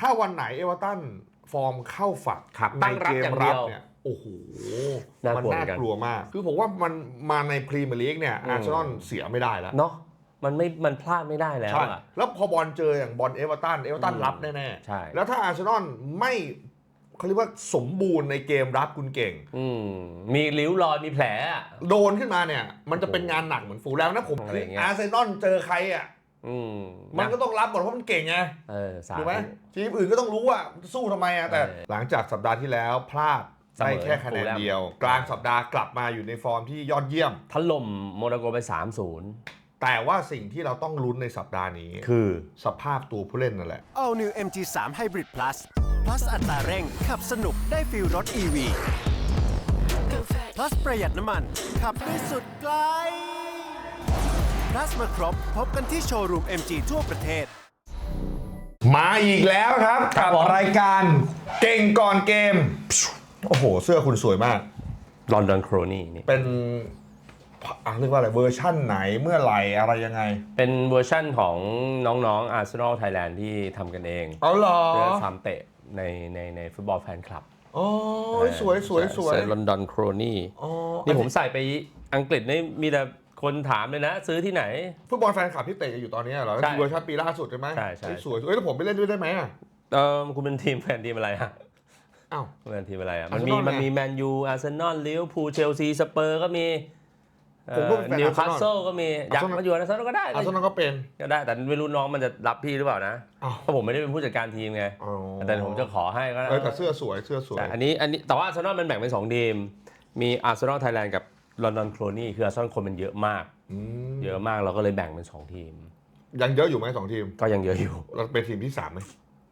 ถ้าวันไหนเอเวอร์ตันฟอร์มเข้าฝักครับในตั้งรับเกอมย่างรัเดีบยว เนี่ยโอ้โหน่ามันกลัวน่าเหมือนกัน กลัวมาก คือผมว่ามันมาในพรีเมียร์ลีกเนี่ยอืมอาร์เซนอลเสียไม่ได้แล้ว เนาะมันไม่มันพลาดไม่ได้แล้วใช่อะ แล้วพอบอลเจออย่างบอลเอเวอร์ตันเอเวอร์ตันอืมรับแน่ใช่ ๆ แล้วถ้าอาร์เซนอลไม่เขาเรียกว่าสมบูรณ์ในเกมรับคุณเก่ง อืมมีริ้วรอยมีแผลอะ โดนขึ้นมาเนี่ย มันจะเป็นงานหนักเหมือนฟูลแล้วนะผมอะไรอย่างเงี้ย อาร์เซนอลเจอใครอะ อืมมันก็ต้องรับหมดเพราะมันเก่งไงเออสาถูกไหมธุ ทีมอื่นก็ต้องรู้ว่าสู้ทำไมอะแต่ เออหลังจากสัปดาห์ที่แล้วพลาดเสมอได้แค่คะแนนฟูลแลมเดียว กลางสัปดาห์กลับมาอยู่ในฟอร์มที่ยอดเยี่ยม ถล่มโมนาโกไป 3-0 แต่ว่าสิ่งที่เราต้องลุ้นในสัปดาห์นี้คือ สภาพตัวผู้เล่นนั่นแหละ All New MG3 Hybrid Plus Plus อัตราเร่ง ขับสนุกได้ฟิลรถ EV Plus ประหยัดน้ำมัน ขับได้สุดไกล Plus มาครบ พบกันที่โชว์รูม MG ทั่วประเทศ มาอีกแล้วครับครักับบผมรายการเก่งก่อนเกม โอ้โห เสื้อคุณสวยมาก ลอนดอนโครนี่นี่ เป็นอะเรียกว่าอะไรเวอร์ชั่นไหนเมื่อไหร่อะไรยังไง เป็นเวอร์ชั่นของน้องๆ Arsenal Thailand ที่ทำกันเองเอาเหรอเพื่อทำเตะในในในฟุตบอลแฟนคลับโอ้ยสวยสวยสวยลอนดอนโครนี่อ๋อนี่ผมใส่ไปอังกฤษนี่มีแต่ คนถามเลยนะ ซื้อที่ไหน ฟุตบอลแฟนคลับที่เตะอยู่ตอนนี้เหรอใช่เวอร์ชันปีล่าสุดใช่ไหมใช่ใช่เฮ้ยสวยเอ้ยแล้วผมไปเล่นด้วยได้ไหมอะเออคุณเป็นทีมแฟนทีมอะไรฮะอ้าว คุณเป็นทีมอะไรอะอามัร์นเซนมีอลไงมันมีแมนยูอาร์เซนอลลิเวอร์พูลเชลซีสเปอร์ก็มีผมก็เป็นแฟนนิวคาส Arsenal เซิลก็มีอยาก Arsenal มาอยู่อาร์เซนอลก็ได้อาร์เซนอลก็เป็นก็ได้แต่ไม่รู้น้องมันจะรับพี่หรือเปล่านะอ้าวเพราะผมไม่ได้เป็นผู้จัดการทีมไงอ๋อแต่ผมจะขอให้ก็ได้ เออแต่เสื้อสวยเสื้อสวย ใช่อันนี้อันนี้แต่ว่าอาร์เซนอลมันแบ่งเป็น 2 ทีม มีอาร์เซนอลไทยแลนด์กับ ลอนดอนโคลนี่คืออาร์เซนอลคนมันเยอะมาก อืมเยอะมากเราก็เลยแบ่งเป็น2ทีม ยังเยอะอยู่ไหมสองทีม ก็ยังเยอะอยู่ เราเป็นทีมที่สามไหม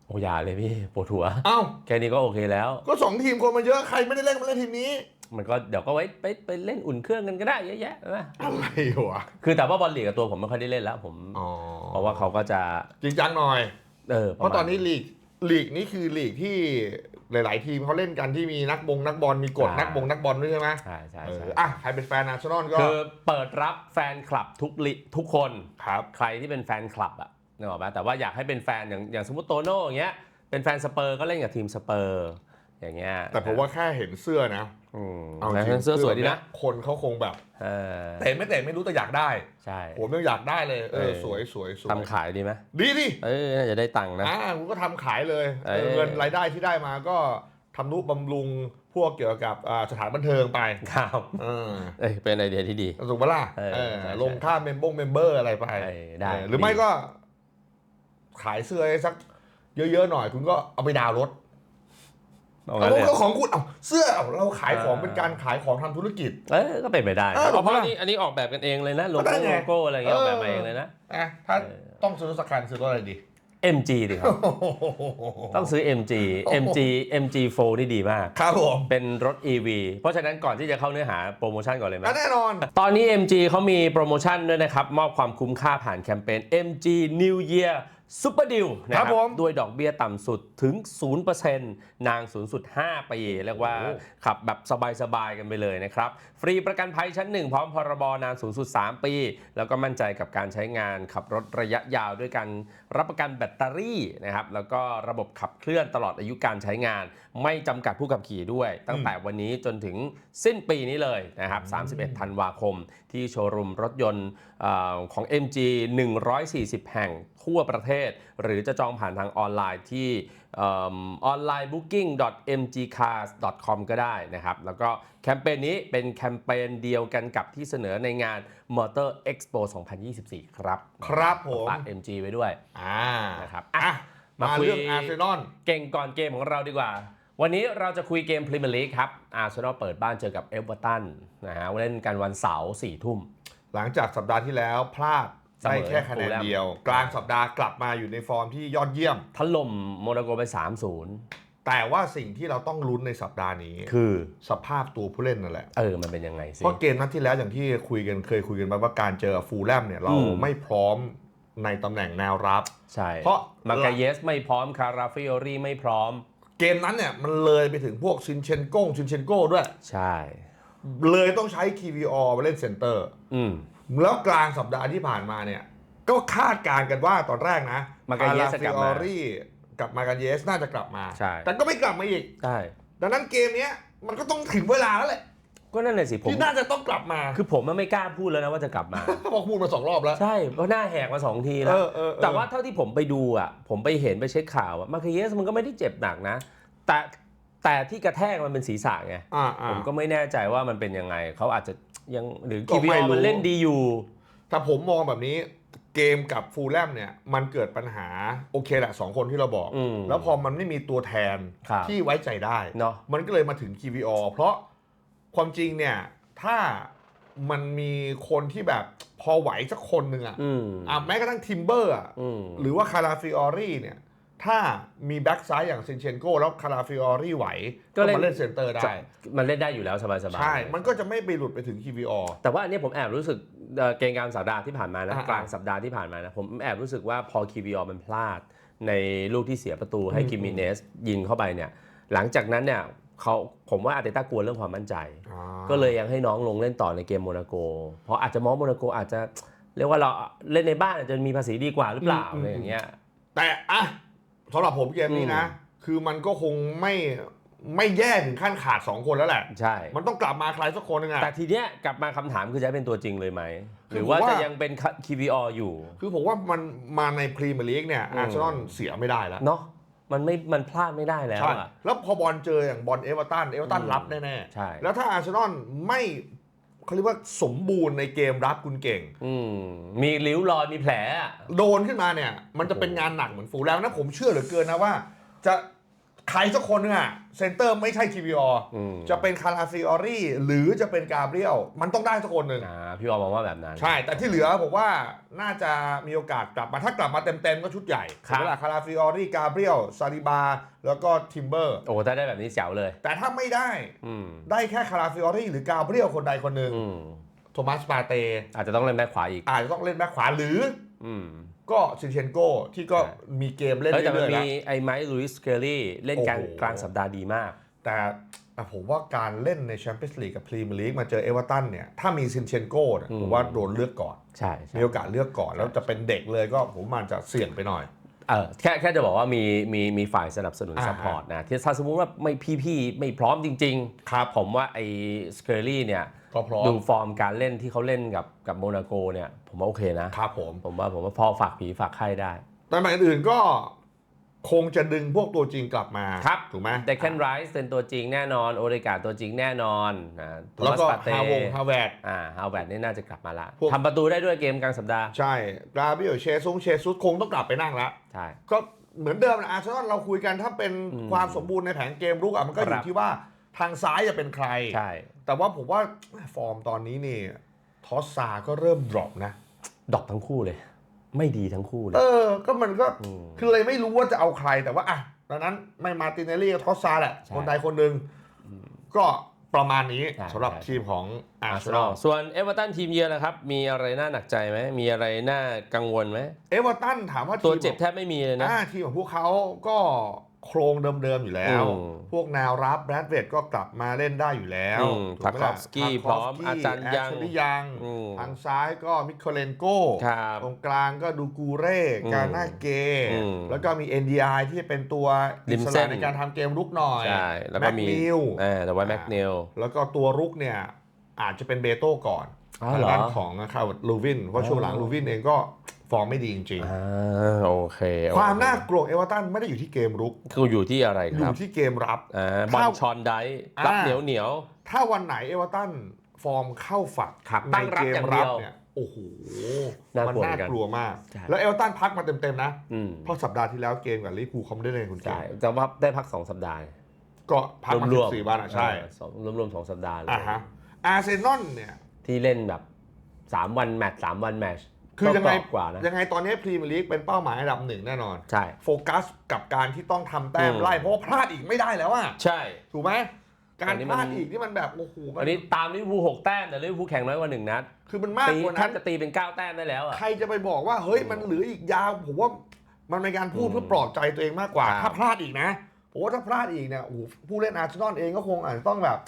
โอ้อยาเลยพี่ปวดหัว อ้าว แค่นี้ก็โอเคแล้ว ก็สองทีมคนมาเยอะใครไม่ได้เล่นมาเล่นทีมนี้ มันก็เดี๋ยวก็ไว้ไปไปเล่นอุ่นเครื่องกันก็ได้เยอะแยะนะอะไรวะคือแต่ว่าบอลลีกกับตัวผมไม่ค่อยได้เล่นแล้วผม อ๋อเพราะว่าเขาก็จะ จริงจังหน่อย เออเพราะตอนนี้ลีกลีกนี้คือลีกที่ หลาย ๆ ทีมเขาเล่นกันที่มีนักบงนักบอลมีกฎนักบงนักบอลด้วยใช่ไหมใช่ใช่เออใช่อะใครเป็นแฟนอาร์เซนอลก็คือเปิดรับแฟนคลับทุกลิทุกคนครับใครที่เป็นแฟนคลับอะนึกออกไหมแต่ว่าอยากให้เป็นแฟนอย่างอย่างสมมติโตโน่อย่างเงี้ยเป็นแฟนสเปอร์ก็เล่นกับทีมสเปอร์ อย่างเงี้ยแต่ผมว่าแค่เห็นเสื้อนะอืมเอาจแล้วริงเสื้อสวยดีนะคนเขาคงแบบเออเตะไม่เตะไม่รู้แต่อยากได้ใช่ผมยังอยากได้เลยเอเอออสวยสวยสวยทำขายดีไหมดีดิเออน่าจะได้ตังค์นะอ่ากูก็ทำขายเลยเออเออเงินรายได้ที่ได้มาก็ทำนุบำรุงพวกเกี่ยวกับอ่าสถานบันเทิงไปครับเออเอ้ยเป็นไอเดียที่ดีถูกปะล่ะเออเออใช่ลงค่าเมมบงเมมเบอร์อะไรไปเออได้เออหรือไม่ก็ขายเสื้อให้สักเยอะๆหน่อยคุณก็เอาไปดาวน์รถ เอาเอางั้นเลยก็ของคุณเอาเสื้อเอาเราขายของอ่าเป็นการขายของทำธุรกิจ เออก็เป็นไปได้เออเพราะผมว่าอันนี้อันนี้ออกแบบกันเองเลยนะโลก็ได้โก้ไงโลโก้อะไรเงี้ยออกแบบเออมาเองเลยนะอะถ้าเออต้องซื้อสักคันซื้อรถอะไรดี MG ดิครับ ต้องซื้อ MG MG MG4 นี่ดีมาก ครับผม เป็นรถ EV เพราะฉะนั้นก่อนที่จะเข้าเนื้อหาโปรโมชั่นก่อนเลยไหมอะแน่นอน ตอนนี้ MG เขามีโปรโมชั่นด้วยนะครับ มอบความคุ้มค่าผ่านแคมเปญ MG New Year Super Deal นะคครัรับบผมด้วยดอกเบี้ยต่ำสุดถึง 0%นางสูงสุด 5 ปี เรียกว่าโอ้ขับแบบสบาย ๆ กันไปเลยนะครับ ฟรีประกันภัยชั้น 1 พร้อมพรบนานสูงสุด 3 ปี แล้วก็มั่นใจกับการใช้งานขับรถระยะยาวด้วยการรับประกันแบตเตอรี่นะครับ แล้วก็ระบบขับเคลื่อนตลอดอายุการใช้งาน ไม่จำกัดผู้ขับขี่ด้วย ตั้งแต่วันนี้จนถึงสิ้นปีนี้เลยนะครับ 31 ธันวาคม ที่โชว์รูมรถยนต์เอ่อของ MG 140 แห่ง ทั่วประเทศ หรือจะจองผ่านทางออนไลน์ที่ออนไลน์ booking.mgcars.com ก็ได้นะครับ แล้วก็แคมเปญนี้เป็นแคมเปญเดียวกันกับที่เสนอในงาน Motor Expo 2024 ครับ ครับผมฝาก MG ไว้ด้วยอ่านะครับอะอะมามาคุยเรื่องอาร์เซนอลเก่งก่อนเกมของเราดีกว่า วันนี้เราจะคุยเกมพรีเมียร์ลีกครับอาร์เซนอลเปิดบ้านเจอกับเอเวอร์ตันนะฮะเล่นกันวันเสาร์สี่ทุ่ม หลังจากสัปดาห์ที่แล้วพลาด เสมอได้แค่คะแนนฟูลแลมเดียว กลางสัปดาห์กลับมาอยู่ในฟอร์มที่ยอดเยี่ยม ถล่มโมนาโกไป 3-0 แต่ว่าสิ่งที่เราต้องลุ้นในสัปดาห์นี้ คือ สภาพตัวผู้เล่นนั่นแหละ เออ มันเป็นยังไงสิ เพราะเกมนัดที่แล้วอย่างที่คุยกันเคยคุยกันมาว่าการเจอฟูลแลมเนี่ยเราอืม ไม่พร้อมในตำแหน่งแนวรับ ใช่เพราะ มากาเยสไม่พร้อม คาราฟิโอรีไม่พร้อม เกมนั้นเนี่ยมันเลยไปถึงพวกชินเชนโก้ชินเชนโก้ด้วย ใช่ เลยต้องใช้ KVR มาเล่นเซนเตอร์ อืม แล้วกลางสัปดาห์ที่ผ่านมาเนี่ย ก็คาดการณ์กันว่าตอนแรกนะมากาเยสจะกลับมาฟิออรี่กับมาการเยสน่าจะกลับมา ใช่ แต่ก็ไม่กลับมาอีก ใช่ ดังนั้นเกมเนี้ยมันก็ต้องถึงเวลาแล้วแหละก็นั่นแหละสิผมที่น่าจะต้องกลับมา คือผมมันไม่กล้าพูดแล้วนะว่าจะกลับมาพอพูดมาสองรอบแล้ว ใช่เพราะหน้าแหกมาสองทีเอแล้วอเออเออ แต่ว่าเท่าที่ผมไปดูอะ ผมไปเห็นไปเช็คข่าวอะมาคเยสมันก็ไม่ได้เจ็บหนักนะ แต่ แต่ที่กระแทกมันเป็นศีรษะไงอ่าอ่า ผมก็ไม่แน่ใจว่ามันเป็นยังไง เขาอาจจะยังหรือก็กีไม่วีรู้ มันเล่นดีอยู่ ถ้าผมมองแบบนี้เกมกับฟูลแลมเนี่ยมันเกิดปัญหาโอเคแหละสองคนที่เราบอก อืมแล้วพอมันไม่มีตัวแทนครับ ที่ไว้ใจได้ เนาะ มันก็เลยมาถึง KVR เพราะความจริงเนี่ย ถ้ามันมีคนที่แบบพอไหวสักคนหนึ่งอะอืมอะแม้กระทั่งทิมเบอร์อะอืม หรือว่าคาราฟิออรี่เนี่ย ถ้ามีแบ็กซ้ายอย่างเซนเชนโกแล้วคาราฟิออรี่ไหว ก็มาเล่นเซนเตอร์ได้ มันเล่นได้อยู่แล้วสบายๆ ใช่ มันก็จะไม่ไปหลุดไปถึง KVR แต่ว่าอันนี้ผมแอบรู้สึกเอ่อเกมกลางสัปดาห์ที่ผ่านมานะอ่ากลางสัปดาห์ที่ผ่านมานะผมแอบรู้สึกว่าพอคีวีอมันพลาด ในลูกที่เสียประตูให้อืมกิมิเนสยิงเข้าไปเนี่ยหลังจากนั้นเนี่ยเขาผมว่าอาร์เตต้ากลัวเรื่องความมั่นใจอ่าก็เลยยังให้น้องลงเล่นต่อในเกมโมนาโก เพราะอาจจะมองโมนาโกอาจจะเรียกว่าเราเล่นในบ้านอาจจะมีภาษีดีกว่าหรือเปล่าอืมอะไรอย่างเงี้ยแต่อะ สำหรับผมเกมนี้นะ คือมันก็คงไม่ไม่แย่ถึงขั้นขาด 2 คนแล้วแหละ ใช่ มันต้องกลับมาใครสักคนหนึงอะแต่ทีเนี้ยกลับมาคำถามคือจะให้เป็นตัวจริงเลยไหมคือหรือว่าผมว่าจะยังเป็นคีวีออยู่ คือผมว่ามันมาในพรีเมียร์ลีกเนี่ยอืมอาร์เซนอลเสียไม่ได้แล้วเนาะมันไม่มันพลาดไม่ได้แล้วใช่อะ แล้วพอบอลเจออย่างบอลเอเวอร์ตันเอเวอร์ตันอืมรับแน่ใช่ ๆแล้วถ้าอาร์เซนอลไม่ เขาเรียกว่าสมบูรณ์ในเกมรับคุณเก่ง อืมมีริ้วรอยมีแผลอะ โดนขึ้นมาเนี่ย มันจะเป็นงานหนักเหมือนฟูลแล้วนะผมเชื่อเหลือเกินนะว่า จะ ใครสักคนนึงอะเซนเตอร์ไม่ใช่คีวีออืม จะเป็นคาราฟิออรี่หรือจะเป็นกาเบรียลมันต้องได้สักคนหนึ่ง อ่าพี่วอมองว่าแบบนั้น ใช่ แต่ที่เหลือผมว่าน่าจะมีโอกาสกลับมา ถ้ากลับมาเต็มๆก็ชุดใหญ่ครับ เวลาคาราฟิออรี่ กาเบรียลซาลิบา แล้วก็ทิมเบอร์ โอ้ถ้าได้แบบนี้แจ๋วเลย แต่ถ้าไม่ได้อืมได้แค่คาราฟิออรี่หรือกาเบรียลคนใดคนหนึ่งอืมโทมัสปาเตอาจจะต้องเล่นแบ็คขวาอีก อาจจะต้องเล่นแบ็คขวาหรืออืม ก็ซินเชนโกที่ก็ใช่มีเกมเล่นเฮ้ยแต่มันเรื่อยๆมีแล้ว ไอ้ไมค์ลุยส์เคลลี่เล่นกลางโอ้โห กลางสัปดาห์ดีมาก แต่แต่ผมว่าการเล่นในแชมเปี้ยนส์ลีกกับพรีเมียร์ลีกมาเจอเอเวอร์ตันเนี่ย ถ้ามีซินเชนโกเนี่ยอืม ผมว่าโดนเลือกก่อน ใช่ใช่มีโอกาสเลือกก่อน แล้วจะเป็นเด็กเลยก็ผมว่ามันจะเสี่ยงไปหน่อย เออแค่แค่จะบอกว่ามีมีมีฝ่ายสนับสนุนอ่า ซัพพอร์ตนะที่ถ้าสมมุติว่าไม่พี่พี่ไม่พร้อมจริงครับๆผมว่าไอ้สเคลลี่เนี่ยก็ พร้อมดูฟอร์มการเล่นที่เขาเล่นกับกับโมนาโกเนี่ย ผมว่าโอเคนะครับผมผมว่าผมว่าพอฝากผีฝากไข้ได้แต่หมายอื่นก็คงจะดึงพวกตัวจริงกลับมาครับถูกไหมเดคแคนไรส์เป็นตัวจริงแน่นอน โอเดกาตัวจริงแน่นอนนะโทแล้วมัสก็ปาเต้ฮาวงฮาแวร์ดอ่าฮาวแวร์ดนี่น่าจะกลับมาละพวกทำประตูได้ด้วยเกมกลางสัปดาห์ ใช่กราเบียลเชซุงเชซุสคงต้องกลับไปนั่งแล้วใช่ก็เหมือนเดิมนะอาร์เซนอลเราคุยกันถ้าเป็นอืมความสมบูรณ์ในแผนเกมรุกอะมันก็อครัยู่บที่ว่า ทางซ้ายจะเป็นใคร ใช่ แต่ว่าผมว่าฟอร์มตอนนี้นี่ทอสซาก็เริ่มดรอปนะดรอกทั้งคู่เลย ไม่ดีทั้งคู่เลเอยอก็มันก็มคือเลยไม่รู้ว่าจะเอาใครแต่ว่าอะดังนั้นไม่มาร์ตินเนลลี่ก็ทอสซาแหละ ใช่คนใดคนหนึ่งก็ประมาณนี้ใช่สำหรับใช่ ทีมของอาอาร์ร์เซเซนนออลลส่วนเอเวอร์ตันทีมเยือนนะครับ มีอะไรน่าหนักใจไหมมีอะไรน่ากังวลไหมเอเวอร์ตันถามว่าทีมตัวเจ็บแทบไม่มีเลยนะ อ่าทีมของพวกเขาก็ โครงเดิมๆอยู่แล้ว อืม พวกแนวรับแบรดเวดก็กลับมาเล่นได้อยู่แล้วอืมถูกไหมล่ะ Tarkowski ทาร์คพร้อมฟสกี้อาจารย์ยัง แอชลียัง อืมทางซ้ายก็มิคเคเลนโก ครับ ตรงกลางก็ดูกูเร่อืมกาน่าเก อืมแล้วก็มี NDI ที่เป็นตัวริอิมสเส้ระนในการทำเกมรุกหน่อยใช่แล้วก็มีแม็นิลอ่าแต่ว่าแม็กเนล แล้วก็ตัวรุกเนี่ยอาจจะเป็นเบโต้ก่อนอ๋อ ทางเหรอด้านของคาวลูวินเพราะช่วงหลังอ๋อลูวินเองก็ฟอร์มไม่ดีจริงอ่าโอเคๆความน่ากลัวเอเวอร์ตันไม่ได้อยู่ที่เกมรุก คืออยู่ที่อะไรอครัยู่บที่เกมรับอ่าบอลถ้าชอนไดอ่ารับเหนียวเหนียว ถ้าวันไหนเอเวอร์ตันฟอร์มเข้าฝักครับในตั้งรับเกมอย่างเดีรัยบวเนี่ยโอ้โหน่ามันกลัวน่าเหมือนกันกลัวมากใช่แล้วเอเวอร์ตันพักมาเต็ม ๆ นะอืมเพราะสัปดาห์ที่แล้วเกมกับลิเวอร์พูลเขาไม่ได้เล่นคุณเกใช่มแต่ว่าได้พักสองสัปดาห์ ก็พักมารวมสี่วันอะใช่เออสองรวมๆสองสัปดาห์เลยอะฮะอาร์เซนอลเนี่ย ที่เล่นแบบสามวันแมตช์สามวันแมตช์คือยังไงก็กรบกว่านะยังไงตอนนี้พรีเมียร์ลีกเป็นเป้าหมายอันดับหนึ่งแน่นอน ใช่ โฟกัสกับการที่ต้องทำแต้มอืมไล่เพราะว่าพลาดอีกไม่ได้แล้วอะใช่ ถูกไหมการอันนี้พมันลาดอีกนี่มันแบบโอ้โหมัอันนี้ตามลิเวอร์พูลหกแต้มแต่ลิเวอร์พูลแข่งน้อยกว่าหนึ่งนัดคือมันมากตีกว่าแทนั้บนจะตีเป็นเก้าแต้มได้แล้วอะใครจะไปบอกว่าเฮ้ยมันเหลืออีกยาวผมว่ามันเป็นการพูดอืมเพื่อปลอบใจตัวเองมากกว่าครับถ้าพลาดอีกนะผมว่าถ้าพลาดอีกเนี่ยโอ้โหผู้เล่นอาร์เซนอลเองก็คงอาจจะต้องแบบ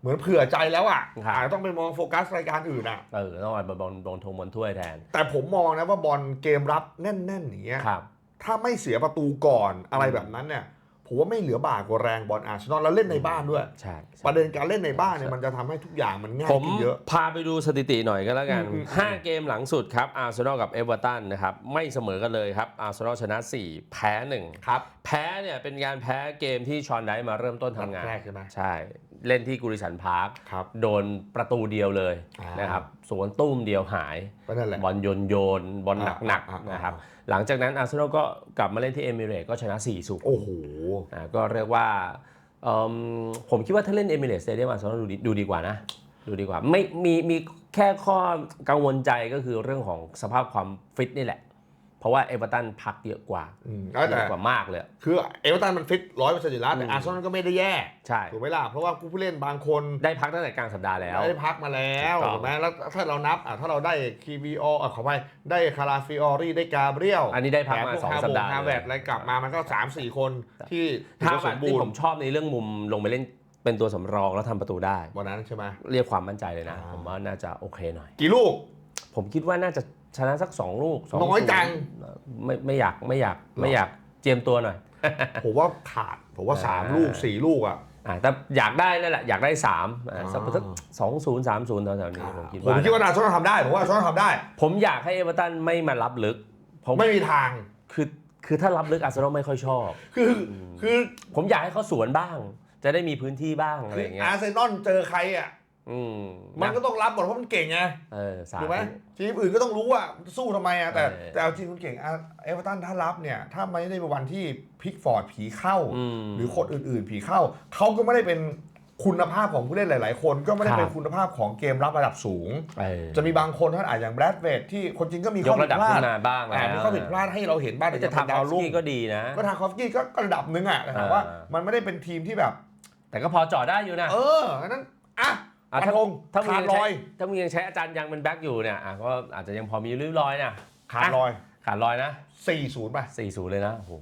เหมือนเผื่อใจแล้วอะอาจจะต้องไปมองโฟกัสรายการอื่นอะ เออต้องเอาบอลบอลทงบอลถ้วยแทนแต่ผมมองนะว่าบอลเกมรับแน่นๆอย่างเงี้ย ครับ ถ้าไม่เสียประตูก่อนอะไรแบบนั้นเนี่ย ผมว่าไม่เหลือบากกว่าแรงบอลอาร์เซนอลแล้วเล่นในบ้านด้วย ใช่ ประเด็นการเล่นในบ้านเนี่ยมันจะทำให้ทุกอย่างมันง่ายผมขึ้นเยอะ พาไปดูสถิติหน่อยก็แล้วกัน อืมอืม5เกมหลังสุดครับอาร์เซนอลกับเอเวอร์ตันนะครับไม่เสมอกันเลยครับอาร์เซนอลชนะ 4 แพ้1ครับแพ้เนี่ยเป็นการแพ้เกมที่ชอนไดมาเริ่มต้นทำงาน นัดแรกใช่ไหม ใช่ เล่นที่กุริสันพาร์ค ครับ โดนประตูเดียวเลยอ่าน นะครับ สวนตุ้มเดียวหาย ก็นั่นแหละ บอลโยนโยนบอลหนักอ่าอ่าๆอ่า นะครับหลังจากนั้นอาร์เซนอลก็กลับมาเล่นที่เอมิเรตก็ชนะ4 0โอ้โห อ่าก็เรียกว่าเอิ่มผมคิดว่าถ้าเล่นเอมิเรตสเตเดียมอาร์เซนอลดูดีดูดีกว่านะ ดูดีกว่าไม่มีมีแค่ข้อกังวลใจก็คือเรื่องของสภาพความฟิตนี่แหละ เพราะว่าเอเวอร์ตันพักเยอะกว่าอืมเยแต่อะกว่ามากเลย คือเอเวอร์ตันมันฟิตร้อยเปอร์เซ็นต์อยู่แล้วแต่อืมอาร์เซนอลก็ไม่ได้แย่ใช่ถูกไหมล่ะเพราะว่าผู้เล่นบางคนได้พักตั้งแต่กลางสัปดาห์แล้ว ได้พักมาแล้วถูกต้องถูกไหมแล้วถ้าเรานับอะถ้าเราได้คีวีออะขอไปได้คาราฟิออรี่ได้กาเบรียลอันนี้ได้พักมาแถพวสองฮสัปดาห์ฮาเลเวยร์ดอะไรกลับมามันก็3 4คนที่ถือถ้าว่าแบสบมบูที่รผณ์มชอบในเรื่องมุมลงไปเล่นเป็นตัวสำรองแล้วทำประตูได้วันนั้นใช่ไหมเรียกความมั่นใจเลยนะอ่าผมว่าน่าจะโอเคหน่อย กี่ลูก ผมคิดว่าน่าจะ ชนะสัก2ลูก2น้อยจัง ไม่ไม่อยากไม่อยากหรอไม่อยากเจียมตัวหน่อย ผมว่าขาดผมว่าอ่า 3 ลูก 4 ลูกอะอ่าแต่อยากได้นั่นแหละอยากได้3ามอ่าอ่าสักสักสองศูนย์สามศูนย์แถวๆนี้ผมคิดผมว่าคิดว่าอาร์เซนอลทำได้ผมว่าอาร์เซนอลทำได้ ผมอยากให้เอเวอร์ตันไม่มารับลึกผมไม่มีทาง คือคือถ้ารับลึกอาร์เซนอลไม่ค่อยชอบ คือคือผมอยากให้เขาสวนบ้าง จะได้มีพื้นที่บ้างอะไรคืออย่างเงี้ยอาร์เซนอลเจอใครอะ อืมมันก็ต้องรับหมดเพราะมันเก่งไงเออสาถูกไหมธุทีมอื่นก็ต้องรู้ว่าสู้ทำไมอะแต่เออแต่เอาจริงคุณเก่งอะเอเวอร์ตันถ้ารับเนี่ย ถ้าไม่ได้เป็นวันที่พิกฟอร์ดผีเข้าอืมหรือคนอื่น ๆ ผีเข้า เขาก็ไม่ได้เป็นคุณภาพของผู้เล่นหลาย ๆ คนก็ไม่ได้ครับเป็นคุณภาพของเกมรับระดับสูงเออจะมีบางคนท่านอาจอย่างแบรดเวดที่คนจริงก็มียข้อกผิระดดับพลาขึ้ดนมาบ้างแล้วอ่ามีข้อผิดพลาดให้เราเห็นบ้างแต่จะทำดาเอาวลูรุ่กงก็ดีนะก็ทาคอฟสกี้ก็ก็ระดับหนึงอะแต่ถามว่าอ่ามันไม่ได้เป็นทีมที่แบบ แต่ก็พอเจอดได้อยู่นะเอออันนั้ นอะอะฟันธงถ้ามึงขาดยังลใช้อยถ้ามึงยังใช้อาจารย์ยังเป็นแบ็คอยู่เนี่ยอะก็อาจจะยังพอมีริ้วรอยนะขาดลอย ขาดรอยนะ4-0ไป4-0เลยนะโอ้โห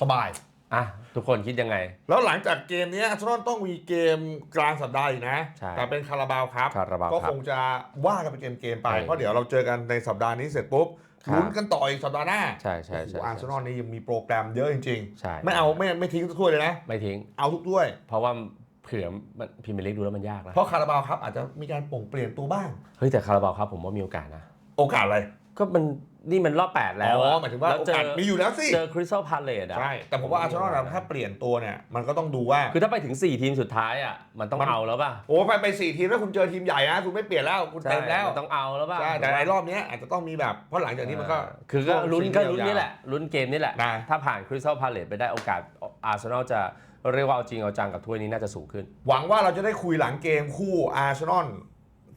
สบาย อะทุกคนคิดยังไง แล้วหลังจากเกมนี้อาร์เซนอลต้องมีเกมกลางสัปดาห์อีกนะ ใช่แต่เป็นคาราบาวครับ คาราบาวก็ครัคบงจะว่ากันเป็นเกมๆไปเออเพราะเดี๋ยวเราเจอกันในสัปดาห์นี้เสร็จปุ๊บครับ ลุ้นกันต่ออีกสัปดาห์หน้าใช่ใช่โอ้โหใช่อาร์เซนอลนี่ยังมีโปรแกรมเยอะจริงใช่ ๆ ไม่เอาไม่ไม่ทิ้งทุกถ้วยเลยนะ ไม่ทิ้ง เอาทุกถ้วย เพราะว่า เผื่อมันพรีเมียร์ลีกดูแล้วมันยากนะ เพราะคาราบาวครับอาจจะมีการป่งเปลี่ยนตัวบ้าง เฮ้ยแต่คาราบาวครับผมว่ามีโอกาสนะ โอกาสอะไร ก็มันนี่มันรอบ8แล้วอ๋ออะหมายถึงว่าแล้วโอเจกาสอมีอยู่แล้วสิ เจอคริสตัลพาเลตอะ ใช่ แต่ผมว่าอาร์เซนอลถ้าเปลี่ยนตัวเนี่ย มันก็ต้องดูว่า คือถ้าไปถึง 4 ทีมสุดท้ายอะมันต้องมัน เอาแล้วป่ะโอ้ไปไปสี่ทีมแล้วคุณเจอทีมใหญ่นะคุณไม่เปลี่ยนแล้วคุณใช่เต็มแล้วมันต้องเอาแล้วป่ะใช่ แต่ในรอบเนี้ยอาจจะต้องมีแบบ เพราะหลังจากนี้มันก็ คือก็ลุ้นช่วงก็ชิงลุ้นนี่แหละลุ้นเกมนี่แหละ นะ ถ้าผ่านคริสตัลพาเลตไปได้โอกาสอาร์เซนอลจะ เรียกว่าเอาจริงเอาจังกับถ้วยนี้น่าจะสูงขึ้น หวังว่าเราจะได้คุยหลังเกมคู่อาร์เซนอล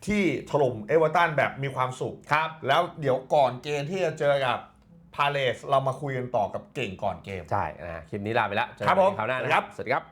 ที่ถล่มเอเวอร์ตันแบบมีความสุขครับ แล้วเดี๋ยวก่อนเกมที่จะเจอกับพาเลสเรามาคุยกันต่อกับเก่งก่อนเกม ใช่นะคลิปนี้ลาไปแล้วเจอครักับนผมคราวหน้านะคครัรับบสวัสดีครับ